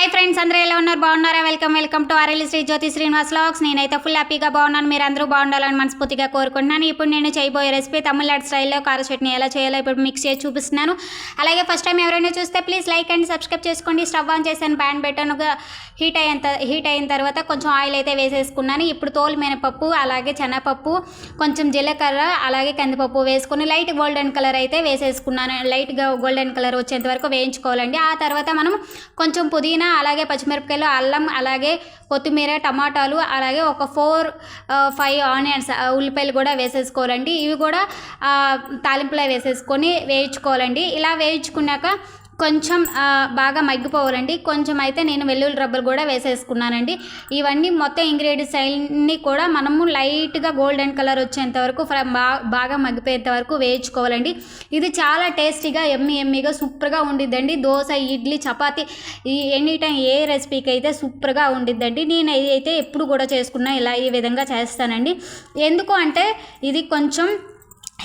Hi friends అందరూ ఎలా ఉన్నారు? బాగున్నారా? Welcome welcome to R L Sri Jyothi Srinivas logs నేనైతే ఫుల్ హ్యాపీగా బాగున్నాను. మీరు అందరూ బాగుండాలని మనస్ఫూర్తిగా కోరుకుంటున్నాను. ఇప్పుడు నేను చేయబోయే రెసిపీ తమిళనాడు స్టైల్లో కార చట్నీ ఎలా చేయాలో ఇప్పుడు మిక్స్ చేసి చూపిస్తున్నాను. అలాగే ఫస్ట్ టైం ఎవరైనా చూస్తే ప్లీజ్ లైక్ అండ్ సబ్స్క్రైబ్ చేసుకోండి. స్టవ్ ఆన్ చేశాను ప్యాన్ పెట్టాను. హీట్ అయిన హీట్ అయిన తర్వాత కొంచెం ఆయిల్ అయితే వేసేసుకున్నాను. ఇప్పుడు తోలు మినపప్పు అలాగే శనగపప్పు కొంచెం జీలకర్ర అలాగే కందిపప్పు వేసుకొని లైట్ గోల్డెన్ కలర్ అయితే వేసేసుకున్నాను. లైట్గా గోల్డెన్ కలర్ వచ్చేంత వరకు వేయించుకోవాలండి. ఆ తర్వాత మనం కొంచెం పుదీనా అలాగే పచ్చిమిరపకాయలు అల్లం అలాగే కొత్తిమీర టమాటాలు అలాగే ఒక ఫోర్ ఫైవ్ ఆనియన్స్ ఉల్లిపాయలు కూడా వేసేసుకోవాలండి. ఇవి కూడా తాలింపులో వేసేసుకొని వేయించుకోవాలండి. ఇలా వేయించుకున్నాక కొంచెం బాగా మగ్గిపోవాలండి. కొంచెం అయితే నేను వెల్లుల్లి రబ్బలు కూడా వేసేసుకున్నానండి. ఇవన్నీ మొత్తం ఇంగ్రీడియంట్స్ అన్ని కూడా మనము లైట్గా గోల్డెన్ కలర్ వచ్చేంత వరకు బాగా మగ్గిపోయేంత వరకు వేయించుకోవాలండి. ఇది చాలా టేస్టీగా ఎమ్మి ఎమ్మిగా సూపర్గా ఉండిద్దండి. దోశ ఇడ్లీ చపాతి ఈ ఎనీ టైం ఏ రెసిపీకి అయితే సూపర్గా ఉండిద్దండి. నేను అయితే ఎప్పుడు కూడా చేసుకున్నా ఇలా ఈ విధంగా చేస్తానండి. ఎందుకు అంటే ఇది కొంచెం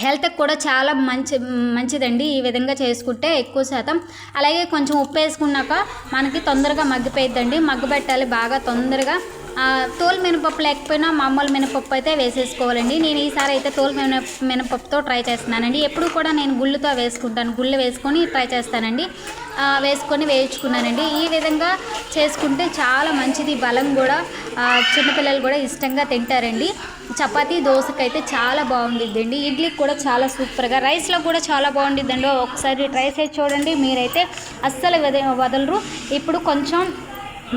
హెల్త్కి కూడా చాలా మంచి మంచిదండి ఈ విధంగా చేసుకుంటే ఎక్కువ శాతం. అలాగే కొంచెం ఉప్పు వేసుకున్నాక మనకి తొందరగా మగ్గిపోయిద్దండి. మగ్గబెట్టాలి బాగా తొందరగా. తోలు మినపప్పు లేకపోయినా మామూలు మినపప్పు అయితే వేసేసుకోవాలండి. నేను ఈసారి అయితే తోలు మిన మినపప్పుతో ట్రై చేస్తున్నానండి. ఎప్పుడు కూడా నేను గుళ్ళుతో వేసుకుంటాను. గుళ్ళు వేసుకొని ట్రై చేస్తానండి. వేసుకొని వేయించుకున్నానండి. ఈ విధంగా చేసుకుంటే చాలా మంచిది. బలం కూడా చిన్నపిల్లలు కూడా ఇష్టంగా తింటారండి. చపాతీ దోశకైతే చాలా బాగుండిద్దండి. ఇడ్లీకి కూడా చాలా సూపర్గా రైస్లో కూడా చాలా బాగుండిద్దండి. ఒకసారి ట్రై చేసి చూడండి. మీరైతే అస్సలు వద వదలరు. ఇప్పుడు కొంచెం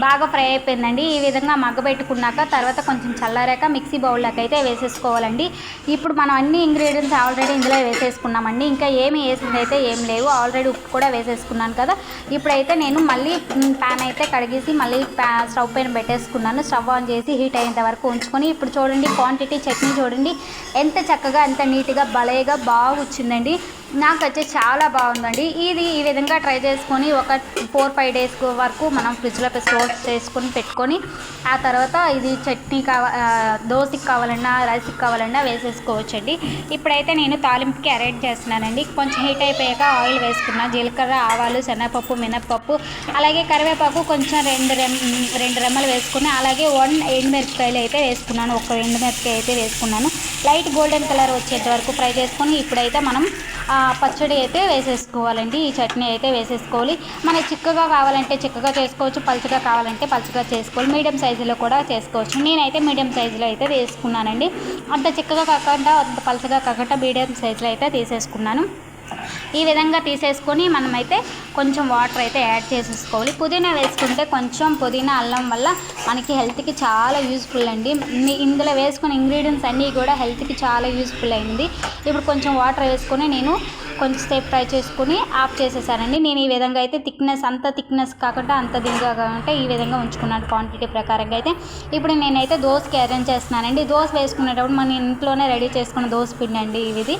బాగా ఫ్రై అయిపోయిందండి. ఈ విధంగా మగ్గబెట్టుకున్నాక తర్వాత కొంచెం చల్లారాక మిక్సీ బౌల్లోకి అయితే వేసేసుకోవాలండి. ఇప్పుడు మనం అన్ని ఇంగ్రీడియంట్స్ ఆల్రెడీ ఇందులో వేసేసుకున్నామండి. ఇంకా ఏమి వేసింది అయితే ఏం లేవు. ఆల్రెడీ ఉప్పు కూడా వేసేసుకున్నాను కదా. ఇప్పుడైతే నేను మళ్ళీ ప్యాన్ అయితే కడిగేసి మళ్ళీ స్టవ్ పైన పెట్టేసుకున్నాను. స్టవ్ ఆన్ చేసి హీట్ అయ్యేంత వరకు ఉంచుకొని ఇప్పుడు చూడండి క్వాంటిటీ చట్నీ చూడండి. ఎంత చక్కగా ఎంత నీట్గా భలేగా బాగా వచ్చిందండి నాకైతే చాలా బాగుందండి. ఇది ఈ విధంగా ట్రై చేసుకొని ఒక ఫోర్ ఫైవ్ డేస్ వరకు మనం ఫ్రిడ్జ్లో స్టోర్ చేసుకొని పెట్టుకొని ఆ తర్వాత ఇది చట్నీ కావా దోశకి కావాలన్నా రైస్కి కావాలన్నా వేసేసుకోవచ్చండి. ఇప్పుడైతే నేను తాలింపుకి అరేంజ్ చేస్తున్నానండి. కొంచెం హీట్ అయిపోయాక ఆయిల్ వేసుకున్నా జీలకర్ర ఆవాలు శనగపప్పు మినప్పప్పు అలాగే కరివేపాకు కొంచెం రెండు రెమ్ రెండు రెమ్మలు వేసుకుని అలాగే వన్ ఎండుమిరపకాయలు అయితే వేసుకున్నాను. ఒక ఎండుమిరపకాయ అయితే వేసుకున్నాను. లైట్ గోల్డెన్ కలర్ వచ్చేంత వరకు ఫ్రై చేసుకొని ఇప్పుడైతే మనం పచ్చడి అయితే వేసేసుకోవాలండి. ఈ చట్నీ అయితే వేసేసుకోవాలి. మనకి చిక్కగా కావాలంటే చిక్కగా చేసుకోవచ్చు పలుచగా కావాలంటే పలుచగా చేసుకోవాలి. మీడియం సైజులో కూడా చేసుకోవచ్చు. నేనైతే మీడియం సైజులో అయితే వేసుకున్నానండి అంత చిక్కగా కాకుండా అంత పలుచగా కాకుండా మీడియం సైజులో అయితే తీసేసుకున్నాను. ఈ విధంగా తీసేసుకొని మనమైతే కొంచెం వాటర్ అయితే యాడ్ చేసేసుకోవాలి. పుదీనా వేసుకుంటే కొంచెం పుదీనా అల్లం వల్ల మనకి హెల్త్కి చాలా యూస్ఫుల్ అండి. ఇందులో వేసుకున్న ఇంగ్రీడియంట్స్ అన్నీ కూడా హెల్త్కి చాలా యూస్ఫుల్ అయింది. ఇప్పుడు కొంచెం వాటర్ వేసుకొని నేను కొంచెం సేపు ఫ్రై చేసుకుని ఆఫ్ చేసేసానండి. నేను ఈ విధంగా అయితే థిక్నెస్ అంత థిక్నెస్ కాకుండా అంత దిగుగా కాకుండా ఈ విధంగా ఉంచుకున్నాను క్వాంటిటీ ప్రకారంగా అయితే. ఇప్పుడు నేనైతే దోశకి అరేంజ్ చేస్తున్నానండి. దోశ వేసుకునేటప్పుడు మన ఇంట్లోనే రెడీ చేసుకున్న దోశ పిండి అండి ఇది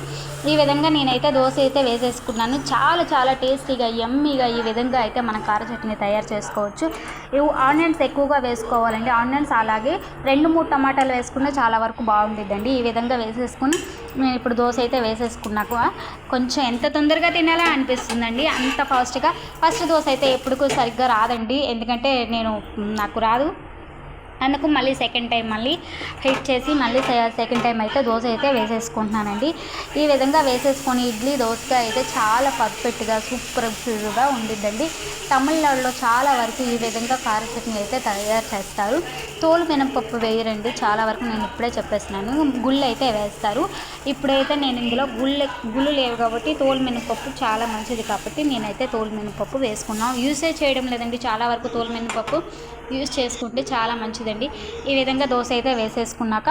ఈ విధంగా నేనైతే దోశ అయితే వేసేసుకున్నాను. చాలా చాలా టేస్టీగా ఎమ్మీగా ఈ విధంగా అయితే మన కార చట్నీ తయారు చేసుకోవచ్చు. ఇవి ఆనియన్స్ ఎక్కువగా వేసుకోవాలండి. ఆనియన్స్ అలాగే రెండు మూడు టమాటాలు వేసుకుంటే చాలా వరకు బాగుండిద్దండి. ఈ విధంగా వేసేసుకుని నేను ఇప్పుడు దోశ అయితే వేసేసుకున్నాక కొంచెం ఎంత తొందరగా తినాలా అనిపిస్తుందండి అంత ఫాస్ట్గా ఫస్ట్ దోశ అయితే ఎప్పుడు సరిగ్గా రాదండి ఎందుకంటే నేను నాకు రాదు. అందుకు మళ్ళీ సెకండ్ టైం మళ్ళీ హీట్ చేసి మళ్ళీ సెకండ్ టైం అయితే దోశ అయితే వేసేసుకుంటున్నానండి. ఈ విధంగా వేసేసుకొని ఇడ్లీ దోశగా అయితే చాలా పర్ఫెక్ట్గా సూపర్గా ఉండిద్దండి. తమిళనాడులో చాలా వరకు ఈ విధంగా కార చట్నీ అయితే తయారు చేస్తారు. తోలు మినపప్పు వేయరండి. చాలా వరకు నేను ఇప్పుడే చెప్పేస్తున్నాను. గుళ్ళు అయితే వేస్తారు. ఇప్పుడైతే నేను ఇందులో గుళ్ళు గుళ్ళు లేవు కాబట్టి తోలు మినపప్పు చాలా మంచిది కాబట్టి నేనైతే తోలు మినపప్పు వేసుకున్నాను. యూసేజ్ చేయడం లేదండి. చాలా వరకు తోలు మినపప్పు యూస్ చేసుకుంటే చాలా మంచిది మంచిదండి ఈ విధంగా దోశ అయితే వేసేసుకున్నాక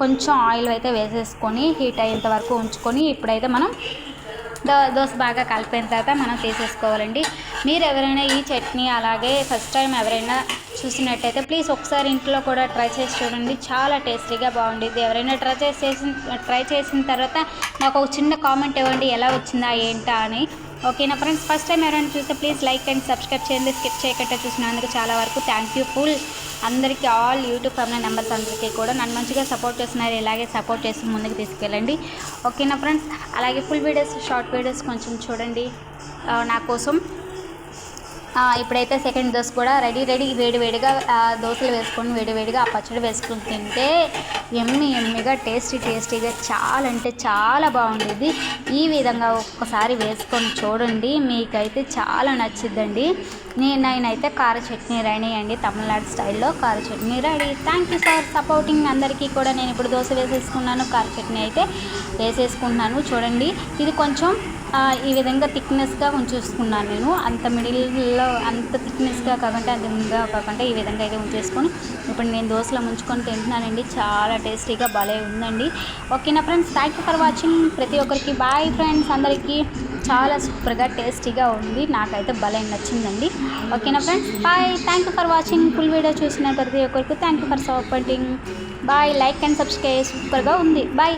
కొంచెం ఆయిల్ అయితే వేసేసుకొని హీట్ అయ్యేంత వరకు ఉంచుకొని ఇప్పుడైతే మనం దో దోశ బాగా కలిపిన తర్వాత మనం తీసేసుకోవాలండి. మీరు ఎవరైనా ఈ చట్నీ అలాగే ఫస్ట్ టైం ఎవరైనా చూసినట్టయితే ప్లీజ్ ఒకసారి ఇంట్లో కూడా ట్రై చేసి చూడండి. చాలా టేస్టీగా బాగుండేది ఎవరైనా ట్రై చేసి చేసిన ట్రై చేసిన తర్వాత నాకు ఒక చిన్న కామెంట్ ఇవ్వండి. ఎలా వచ్చిందా ఏంటా అని. ఓకేనా ఫ్రెండ్స్? ఫస్ట్ టైం ఎవరైనా చూస్తే ప్లీజ్ లైక్ అండ్ సబ్స్క్రైబ్ చేయండి. స్కిప్ చేయకుండా చూసినందుకు చాలా వరకు థ్యాంక్ యూ ఫుల్. అందరికీ ఆల్ యూట్యూబ్ ఫ్యామిలీ మెంబర్స్ అందరికీ కూడా నన్ను మంచిగా సపోర్ట్ చేస్తున్నారు. ఇలాగే సపోర్ట్ చేసి ముందుకు తీసుకెళ్ళండి. ఓకేనా ఫ్రెండ్స్? అలాగే ఫుల్ వీడియోస్ షార్ట్ వీడియోస్ కొంచెం చూడండి. నా కోసం ఇప్పుడైతే సెకండ్ దోశ కూడా రెడీ రెడీ వేడి వేడిగా దోశలు వేసుకొని వేడి వేడిగా ఆ పచ్చడి వేసుకొని తింటే ఎమ్మి ఎమ్మిగా టేస్టీ టేస్టీగా చాలా అంటే చాలా బాగుండేది. ఈ విధంగా ఒక్కసారి వేసుకొని చూడండి మీకైతే చాలా నచ్చిద్దండి. నేను నేనైతే కార చట్నీ రెడీ అండి తమిళనాడు స్టైల్లో కార chutney ready. Thank you sir supporting అందరికీ కూడా. నేను ఇప్పుడు దోశ వేసేసుకున్నాను కార చట్నీ అయితే వేసేసుకుంటున్నాను. చూడండి ఇది కొంచెం ఈ విధంగా థిక్నెస్గా ఉంచేసుకున్నాను నేను. అంత మిడిల్లో అంత థిక్నెస్గా కాకుండా అంత కాకుండా ఈ విధంగా అయితే ఉంచేసుకొని ఇప్పుడు నేను దోశలో ముంచుకొని తింటున్నానండి. చాలా టేస్టీగా భలే ఉందండి. ఓకేనా friends? Thank you for watching ప్రతి ఒక్కరికి బాయ్ ఫ్రెండ్స్ అందరికీ చాలా సూపర్గా టేస్టీగా ఉంది. నాకైతే భలే నచ్చిందండి. ఓకేనా friends? Bye thank you for watching full video చూసిన ప్రతి ఒక్కరికి thank you for supporting bye like and subscribe సూపర్గా ఉంది. బాయ్